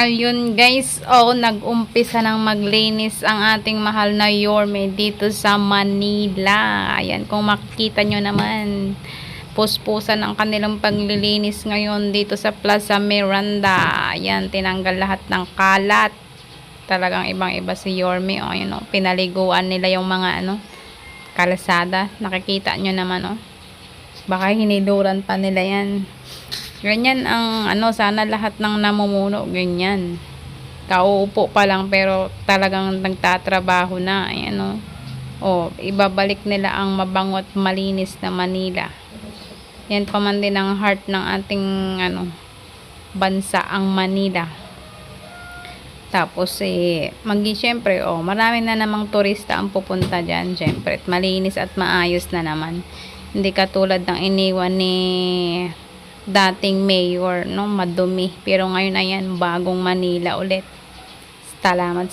Ayun guys, oh, nag-umpisa ng maglinis ang ating mahal na Yorme dito sa Manila. Ayan, kung makikita nyo naman, puspusan ang kanilang paglilinis ngayon dito sa Plaza Miranda. Ayan, tinanggal lahat ng kalat. Talagang ibang-iba si Yorme. Oh, ayun, oh, pinaliguan nila yung mga ano, kalsada. Nakikita nyo naman, oh. Baka hiniluran pa nila yan. Ganyan ang ano, sana lahat ng namumuno, ganyan. Kauupo pa lang pero talagang nagtatrabaho na. Ayan o. O, ibabalik nila ang mabango at malinis na Manila. Yan pa man din ang heart ng ating ano, bansa, ang Manila. Tapos eh, magi syempre, oh, marami na namang turista ang pupunta diyan, syempre. At malinis at maayos na naman. Hindi katulad ng iniwan ni dating mayor, no, madumi. Pero ngayon ayan, bagong Manila ulit. Salamat sa